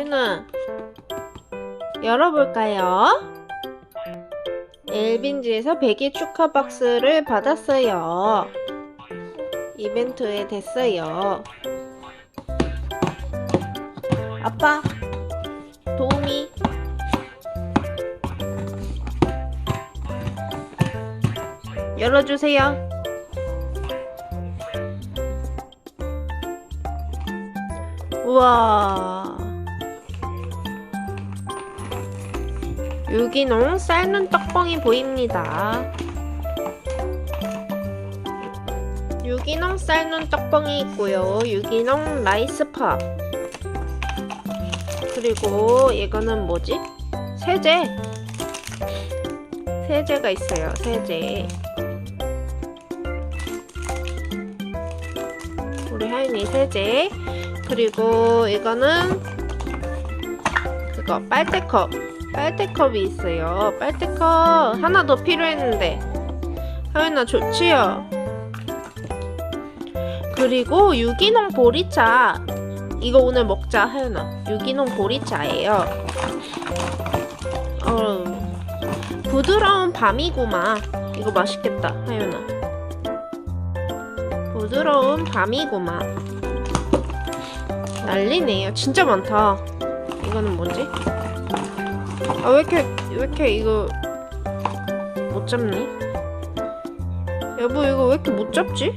하윤아, 열어볼까요? 엘빈지에서 100일 축하 박스를 받았어요. 이벤트에 됐어요. 아빠, 도우미. 열어주세요. 우와. 유기농 삶는 떡봉이 보입니다. 유기농 삶는 떡봉이 있고요. 유기농 라이스팝. 그리고 이거는 뭐지? 세제. 세제가 있어요. 세제. 우리 하윤이 세제. 그리고 이거는 그거 빨대컵. 빨대컵이 있어요. 빨대컵 하나 더 필요했는데. 하윤아 좋지요? 그리고 유기농 보리차. 이거 오늘 먹자, 하윤아. 유기농 보리차예요. 어, 부드러운 밤이구마. 이거 맛있겠다, 하윤아. 부드러운 밤이구마. 난리네요. 진짜 많다. 이거는 뭐지? 아, 왜 이렇게, 왜 이렇게 이거 못 잡니? 여보, 이거 왜 이렇게 못 잡지?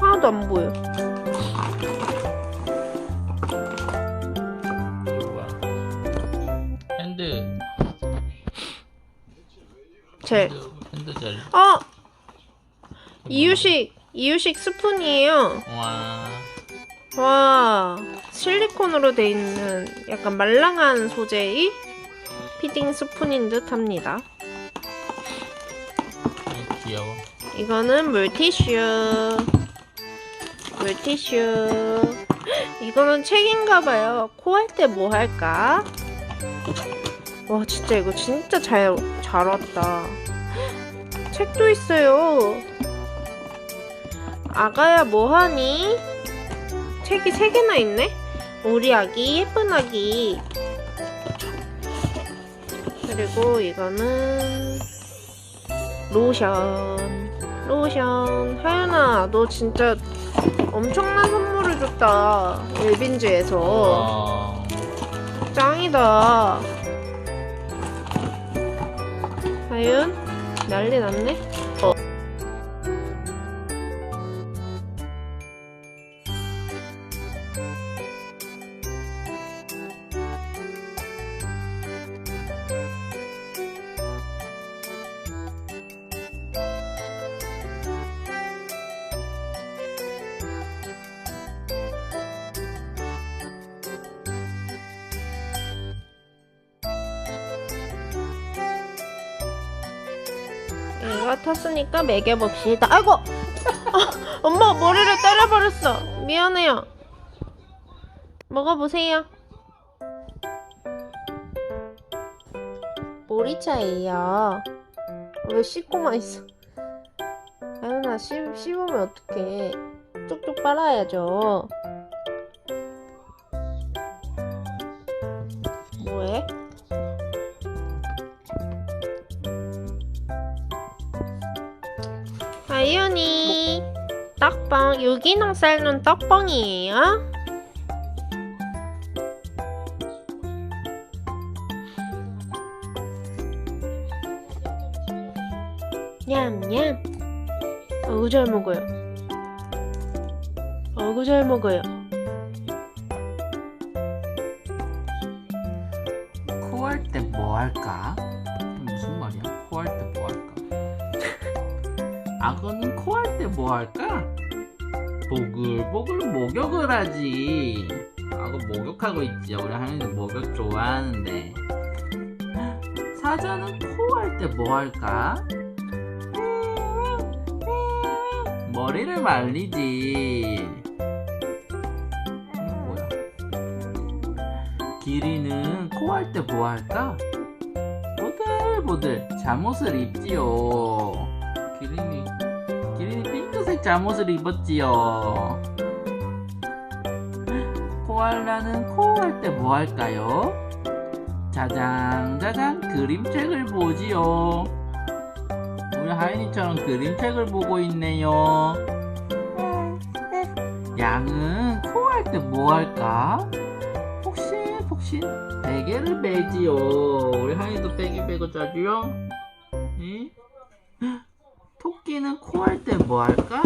하나도 안 보여. 핸드 제, 핸드, 핸드 젤. 어! 이유식, 이유식 스푼이에요. 와 와, 실리콘으로 돼 있는 약간 말랑한 소재의 피딩 스푼인 듯 합니다. 귀여워. 이거는 물티슈. 물티슈. 이거는 책인가봐요. 코 할 때 뭐 할까? 와, 진짜 이거 진짜 잘, 잘 왔다. 책도 있어요. 아가야, 뭐하니? 책이 세 개나 있네? 우리 아기, 예쁜 아기. 그리고 이거는 로션. 로션. 하연아, 너 진짜 엄청난 선물을 줬다. 엘빈즈에서. 와 짱이다. 하윤, 난리 났네? 어. 이거 탔으니까 먹여봅시다. 아이고! 아, 엄마 머리를 때려버렸어. 미안해요. 먹어보세요. 보리차예요. 왜 씹고만 있어? 아윤아 씹, 씹으면 어떡해. 뚝뚝 빨아야죠. 뭐해? 떡빵 유기농 삶는 떡빵이에요. 냠냠. 어우 잘 먹어요. 어우 잘 먹어요. 코할 때 뭐 할까? 무슨 말이야? 코할 때 뭐 할까? 악어는 코 할 때 뭐 할까? 보글보글 목욕을 하지. 악어 목욕하고 있지. 우리 하윤이 목욕 좋아하는데. 사자는 코 할 때 뭐 할까? 머리를 말리지. 뭐야? 기린은 코할 때 뭐 할까? 보들보들 잠옷을 입지요. 기린이 기린이 핑크색 잠옷을 입었지요. 코 코알라는 코 할 때 뭐 할까요? 짜장 짜장 그림책을 보지요. 우리 하인이처럼 그림책을 보고 있네요. 양은 코 할 때 뭐 할까? 폭신폭신 베개를 베지요. 우리 하인이도 베개 베고 자지요? 응? 토끼는 코 할 때 뭐 할까?